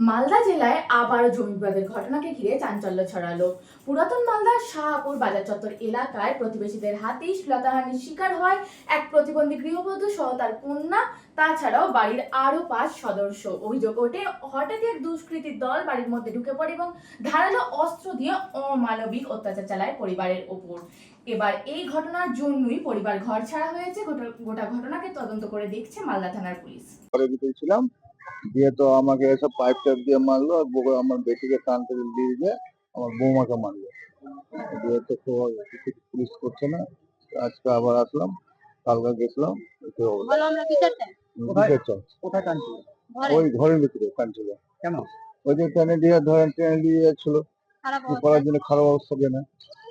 মালদা জেলায় আবারও জমি বিবাদের ঘটনাকে ঘিরে চাঞ্চল্য ছড়ালো। পুরাতন মালদার শাহপুর বাজার চত্বর এলাকায় প্রতিবেশীদের হাতেই শ্লীলতাহানির শিকার হয় এক প্রতিবন্ধী গৃহবধূ সহ তার কন্যা। তাছাড়াও বাড়ির আরও পাঁচ সদস্য। অভিযোগ ওঠে হঠাৎই এক দুষ্কৃতীর দল বাড়ির মধ্যে ঢুকে পড়ে এবং ধারালো অস্ত্র দিয়ে অমানবিক অত্যাচার চালায় পরিবারের ওপর। এবার এই ঘটনার জন্যই পরিবার ঘর ছাড়া হয়েছে। গোটা- ঘটনাকে তদন্ত করে দেখছে মালদা থানার পুলিশ। দিয়ে তো আমাকে এসব পাইপ টাইপ দিয়ে মারলো আর আমার বেটিকে টান করে দিয়ে দিয়ে আমার বৌমাকে মারলো। দিয়ে তো খুব কিছু পুলিশ করছে না। আজকে আবার আসলাম কালকে গেছিলাম ওই ঘরের ভিতরে কানছিল কেন? ওই যে টেনে দিয়ে ধরেন টেনে দিয়ে যাচ্ছিল। কি করার জন্য খারাপ অবস্থা দেয় না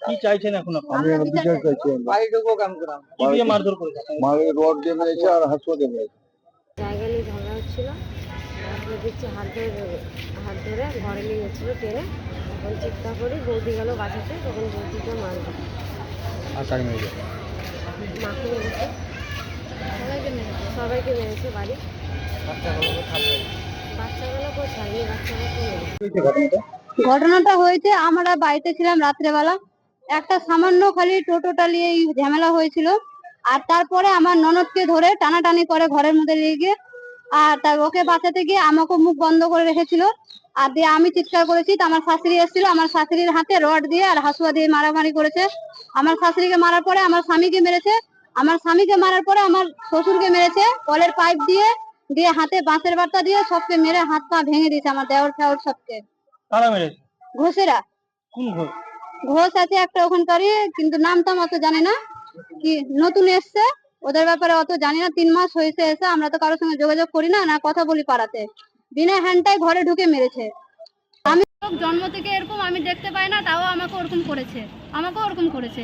কি চাইছেন এখন আমি বিচার চাইছি বাড়ি ঢুকবো কেমন করে মারধর করেছে? মারে রড দিয়ে মেরেছে আর হাসুয়া দিয়ে মেরেছে। জায়গা নিয়ে ঝগড়া হচ্ছিল। তারপরে দেখছি হাত ধরে হাত ধরে ঘরে নিয়ে যাচ্ছিল টেনে। তখন চিৎকার করি বৌদি গেল বাঁচাতে তখন বৌদিকে মেরেছে? মাকে মেরেছে। সবাইকে মেরেছে? সবাইকে মেরেছে বাড়ি। বাচ্চাগুলো কোথায় নেই। ঘটনাটা? হয়েছে আমরা বাড়িতে ছিলাম রাত্রেবেলা। একটা সামান্য খালি টোটোটা নিয়ে ঝামেলা হয়েছিল। আর তারপরে আমার ননদকে ধরে টানাটানি করে ঘরের মধ্যে নিয়ে গিয়ে আর তার ওকে বাঁচাতে গিয়ে আমাকে মুখ বন্ধ করে রেখেছিল। আর দিয়ে আমি চিৎকার করেছি তো আমার শাশুড়ি এসেছিল আমার শাশুড়ির হাতে রড দিয়ে আর হাসুয়া দিয়ে মারামারি করেছে। আমার শাশুড়িকে মারার পরে আমার স্বামীকে মেরেছে। আমার স্বামীকে মারার পরে আমার শ্বশুরকে মেরেছে। কলের পাইপ দিয়ে দিয়ে হাতে বাঁশের বার্তা দিয়ে সবকে মেরে হাত পা ভেঙে দিয়েছে আমার দেওর ফেওর সবকে। ঘোষেরা। কোন ঘোষ? আছে একটা ওখানকারই কিন্তু নাম টাম অত জানি না। কি নতুন এসছে। ওদের ব্যাপারে অত জানি না, তিন মাস হয়েছে এসে, আমরা তো কারোর সঙ্গে যোগাযোগ করি না না কথা বলি পাড়াতে। বিনা হ্যান্ডটাই ঘরে ঢুকে মেরেছে। আমি জন্ম থেকে এরকম আমি দেখতে পাই না, তাও আমাকে ওরকম করেছে আমাকে ওরকম করেছে।